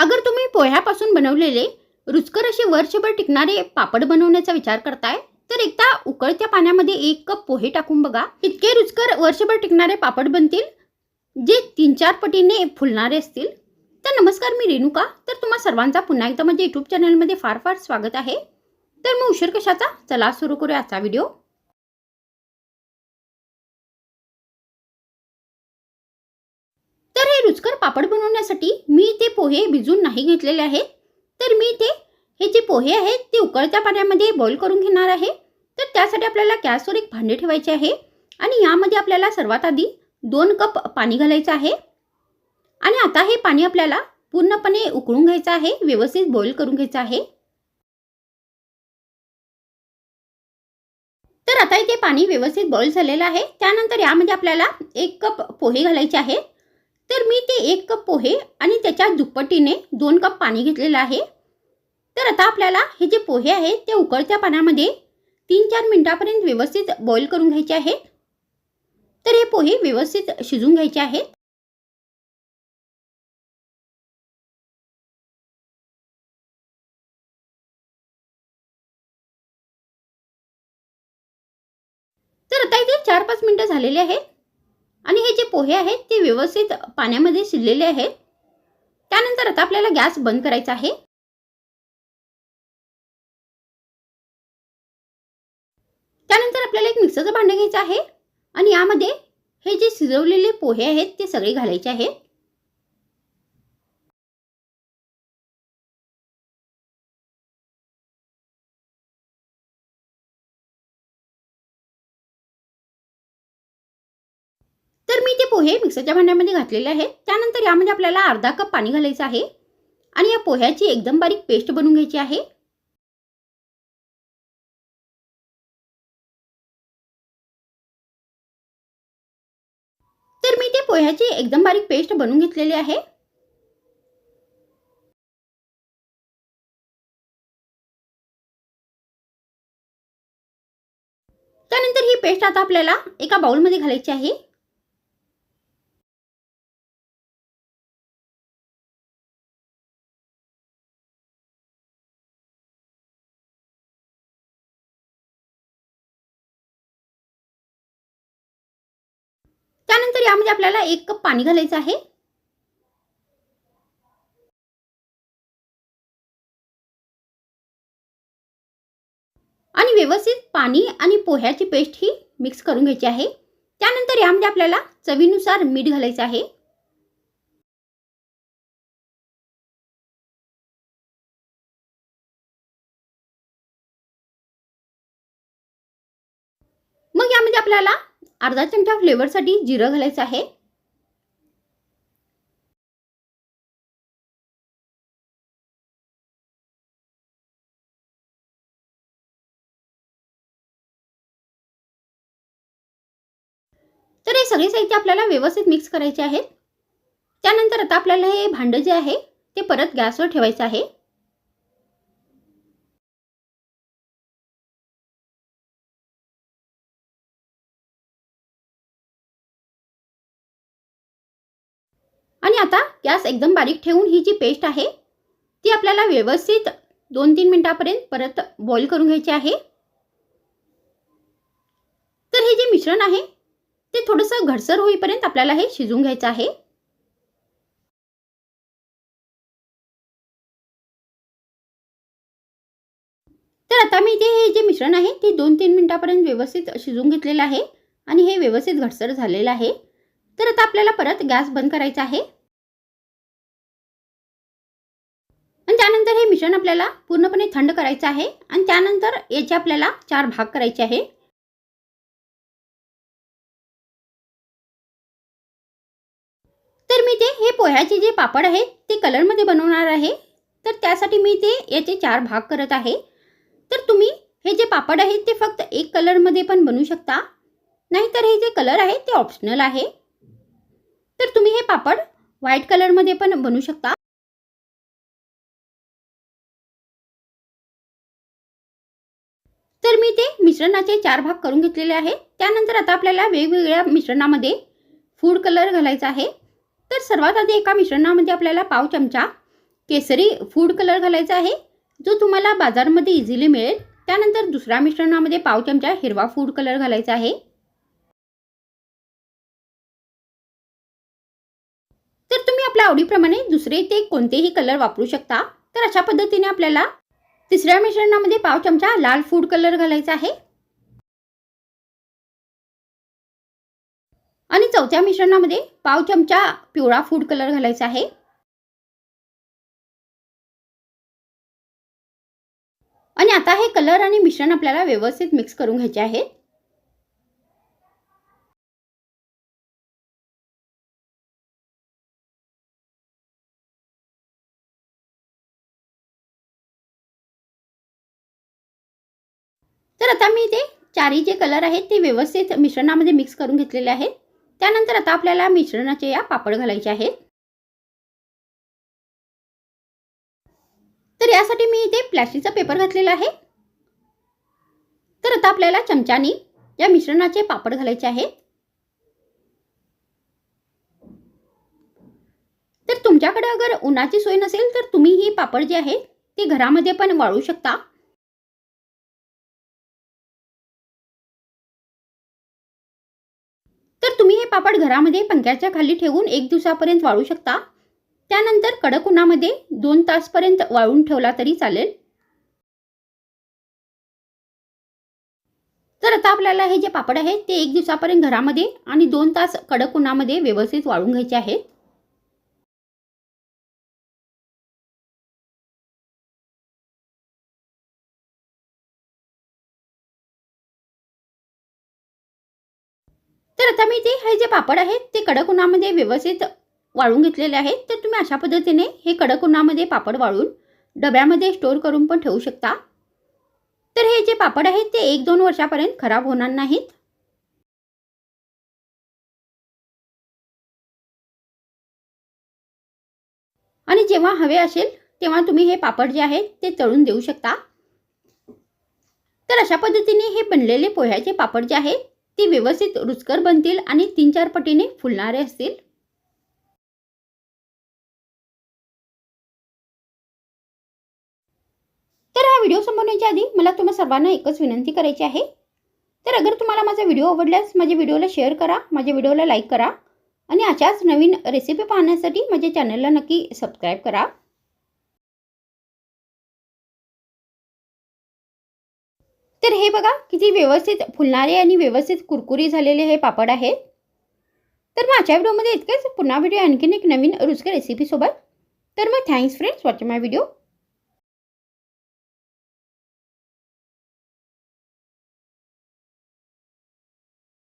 अगर तुम्ही पोह्यापासून बनवलेले रुचकर असे वर्षभर टिकणारे पापड बनवण्याचा विचार करताय तर एकदा उकळत्या पाण्यामध्ये एक कप पोहे टाकून बघा. इतके रुचकर वर्षभर टिकणारे पापड बनतील जे तीन चार पटीने फुलणारे असतील. तर नमस्कार मी रेणुका. तर तुम्हा सर्वांचा पुन्हा एकदा माझ्या यूट्यूब चॅनलमध्ये फार फार स्वागत आहे. तर मी उशीर कशाचा? चला सुरू करूया आजचा व्हिडिओ रुचकर पापड बनवण्यासाठी मी ते पोहे भिजून नाही घेतलेले आहेत. तर मी ते हे जे पोहे आहेत ते उकळत्या पाण्यामध्ये बॉईल करून घेणार आहे. तर त्यासाठी आपल्याला गॅसवर एक भांडे ठेवायचे आहे आणि यामध्ये आपल्याला सर्वात आधी दोन कप पाणी घालायचं आहे. आणि आता हे पाणी आपल्याला पूर्णपणे उकळून घ्यायचं आहे व्यवस्थित बॉईल करून घ्यायचं आहे. तर आता इथे पाणी व्यवस्थित बॉईल झालेलं आहे. त्यानंतर यामध्ये आपल्याला एक कप पोहे घालायचे आहेत तर मी ते एक कप पोहे आणि त्याच्या दुप्पटीने दोन कप पाणी घेतलेलं आहे. तर आता आपल्याला हे जे पोहे आहेत ते उकळत्या पाण्यामध्ये तीन चार मिनटापर्यंत व्यवस्थित बॉईल करून घ्यायचे आहेत. तर हे पोहे व्यवस्थित शिजून घ्यायचे आहेत. तर आता इथे चार पाच मिनटं झालेले आहेत. आणि हे जे पोहे आहेत ते व्यवस्थित पाण्यामध्ये शिजलेले आहेत. त्यानंतर आता आपल्याला गॅस बंद करायचा आहे. त्यानंतर आपल्याला एक मिक्सरचं भांडं घ्यायचं आहे. आणि यामध्ये हे जे शिजवलेले पोहे आहेत ते सगळे घालायचे आहेत तर मी ते पोहे मिक्सरच्या भांड्यामध्ये घातलेले आहे. त्यानंतर यामध्ये आपल्याला अर्धा कप पाणी घालायचं आहे. आणि या पोह्याची एकदम बारीक पेस्ट बनवून घ्यायची आहे. तर मी ते पोह्याची एकदम बारीक पेस्ट बनवून घेतलेली आहे. त्यानंतर ही पेस्ट आता आपल्याला एका बाउलमध्ये घालायची आहे. त्यानंतर यामध्ये आपल्याला एक कप पाणी घालायचं आहे. आणि व्यवस्थित पाणी आणि पोह्याची पेस्ट ही मिक्स करून घ्यायची आहे. त्यानंतर यामध्ये आपल्याला चवीनुसार मीठ घालायचं आहे. मग यामध्ये आपल्याला अर्धा चमचा फ्लेवरसाठी जिरं घालायचं आहे. तर हे सगळे साहित्य आपल्याला व्यवस्थित मिक्स करायचे आहेत. त्यानंतर आता आपल्याला हे भांडं जे आहे ते परत गॅसवर ठेवायचं आहे. आणि आता गॅस एकदम बारीक ठेवून ही जी पेस्ट आहे ती आपल्याला व्यवस्थित दोन तीन मिनटापर्यंत परत बॉईल करून घ्यायची आहे. तर हे जे मिश्रण आहे ते थोडंसं घडसर होईपर्यंत आपल्याला हे शिजून घ्यायचं आहे. तर आता मी इथे हे जे मिश्रण आहे ते दोन तीन मिनटापर्यंत व्यवस्थित शिजून घेतलेलं आहे आणि हे व्यवस्थित घडसर झालेलं आहे. तर आता आपल्याला परत गॅस बंद करायचा आहे. त्यानंतर हे मिश्रण आपल्याला पूर्णपणे थंड करायचं आहे आणि त्यानंतर याचे आपल्याला चार भाग करायचे आहे. तर मी ते हे पोह्याचे जे पापड आहेत ते कलरमध्ये बनवणार आहे. तर त्यासाठी मी ते याचे चार भाग करत आहे. तर तुम्ही हे जे पापड आहेत ते फक्त एक कलरमध्ये पण बनवू शकता. नाहीतर हे जे कलर आहे ते ऑप्शनल आहे. तर तुम्ही हे पापड व्हाईट कलरमध्ये पण बनवू शकता. मी ते मिश्रणाचे चार भाग करून घेतलेले आहे. त्यानंतर आता आपल्याला वेगवेगळ्या मिश्रणामध्ये फूड कलर घालायचा आहे. तर सर्वात आधी एका मिश्रणामध्ये आपल्याला पाव चमचा केसरी फूड कलर घालायचा आहे जो तुम्हाला बाजारमध्ये इझिली मिळेल. त्यानंतर दुसऱ्या मिश्रणामध्ये पाव चमचा हिरवा फूड कलर घालायचा आहे. तर तुम्ही आपल्या आवडीप्रमाणे दुसरे ते कोणतेही कलर वापरू शकता. तर अशा पद्धतीने आपल्याला तिसऱ्या मिश्रणामध्ये पाव चमचा लाल फूड कलर घालायचा आहे. आणि चौथ्या मिश्रणामध्ये पाव चमचा पिवळा फूड कलर घालायचा आहे. आणि आता हे कलर आणि मिश्रण आपल्याला व्यवस्थित मिक्स करून घ्यायचे आहे. तर आता मी ते चारही जे कलर आहेत ते व्यवस्थित मिश्रणामध्ये मिक्स करून घेतलेले आहेत. त्यानंतर आता आपल्याला मिश्रणाचे या पापड घालायचे आहेत. तर यासाठी मी इथे प्लॅस्टिकचा पेपर घातलेला आहे. तर आता आपल्याला चमच्यानी या मिश्रणाचे पापड घालायचे आहेत. तर तुमच्याकडे अगर उन्हाची सोय नसेल तर तुम्ही ही पापड जे आहे ते घरामध्ये पण वाळू शकता. तर तुम्ही हे पापड घरामध्ये पंख्याच्या खाली ठेवून एक दिवसापर्यंत वाळू शकता. त्यानंतर कडक उन्हामध्ये दोन तासपर्यंत वाळून ठेवला तरी चालेल. तर आता आपल्याला हे जे पापड आहेत ते एक दिवसापर्यंत घरामध्ये आणि दोन तास कडक उन्हामध्ये व्यवस्थित वाळून घ्यायचे आहेत. तर आता मी ते हे जे पापड आहेत ते कडक उन्हामध्ये व्यवस्थित वाळून घेतलेले आहेत. तर तुम्ही अशा पद्धतीने हे कडक उन्हामध्ये पापड वाळून डब्यामध्ये स्टोअर करून पण ठेवू शकता. तर हे जे पापड आहेत ते एक दोन वर्षापर्यंत खराब होणार नाहीत. आणि जेव्हा हवे असेल तेव्हा तुम्ही हे पापड जे आहेत ते तळून देऊ शकता. तर अशा पद्धतीने हे बनलेले पोह्याचे पापड जे आहेत ती व्यवस्थित रुचकर बनतील आणि तीन चार पटीने फुलणारे असतील. तर हा व्हिडिओ संपवण्याच्या आधी मला तुम्हा सर्वांना एकच विनंती करायची आहे. तर अगर तुम्हाला माझा व्हिडिओ आवडल्यास माझ्या व्हिडिओला शेअर करा माझ्या व्हिडिओला लाईक करा आणि अशाच नवीन रेसिपी पाहण्यासाठी माझ्या चॅनलला नक्की सबस्क्राईब करा. तर हे बघा किती व्यवस्थित फुलणारे आणि व्यवस्थित कुरकुरी झालेले हे पापड आहे. तर माझ्या व्हिडिओमध्ये इतकेच. पुन्हा व्हिडिओ आणखीन एक नवीन रुचकर रेसिपीसोबत तर मग thanks friends watching my video